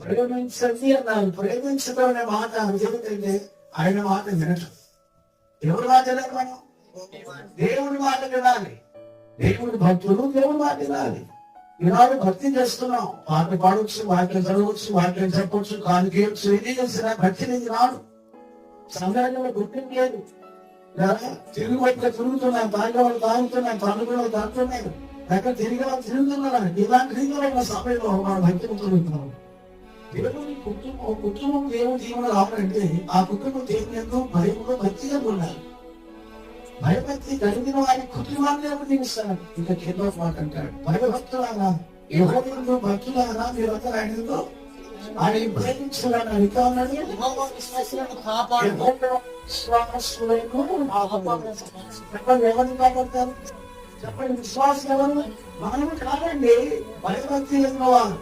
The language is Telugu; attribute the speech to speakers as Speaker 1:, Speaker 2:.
Speaker 1: ప్రేమించండి అన్నారు ప్రేమించడం అనే మాట ఏమిటంటే ఆయన మాట వినటం. ఎవరి మాట వినాలి మనం దేవుడి మాట వినాలి. దేవుడి భక్తులు దేవుడి మాట వినాలి. ఈనాడు భక్తి చేస్తున్నాం. పాట పాడవచ్చు వాక్యం చదవచ్చు వాక్యం చెప్పవచ్చు కాలు గేయచ్చు ఏది చేసినా భక్తి నుంచి రాడు సమాజంలో గుర్తింపు లేదు. తిరుగు పట్ల తిరుగుతున్నాయి తాగేవాళ్ళు తాగుతున్నాయి పండుగ తాగుతున్నాయి ఎక్కడ తిరిగి వాళ్ళు తిరుగుతున్నారు. ఇలాంటి తిరిగిన సమయంలో మన భక్తి తిరుగుతున్నాం దేవుని కుటుంబం కుటుంబం దేవుని జీవనం రావాలంటే ఆ కుటుంబం దేవుని ఎంతో భయంలో భక్తిగా ఉండాలి. భయభక్తి కలిగిన వారి కుటుంబాన్ని దేవుడు దీవిస్తాడు ఇంకా కింద మాట అంటాడు. భయభక్తులాగా యహోవయందు భక్తులాగా మీరందరూ ఆయనతో ఆయన ప్రేమించాలని ఇంకా ఉన్నాడు. చెప్పండి ఎవరిని కాపాడతారు? చెప్పండి విశ్వాసం ఎవరు? మనము కాదండి భయభక్తి ఉన్నవారు.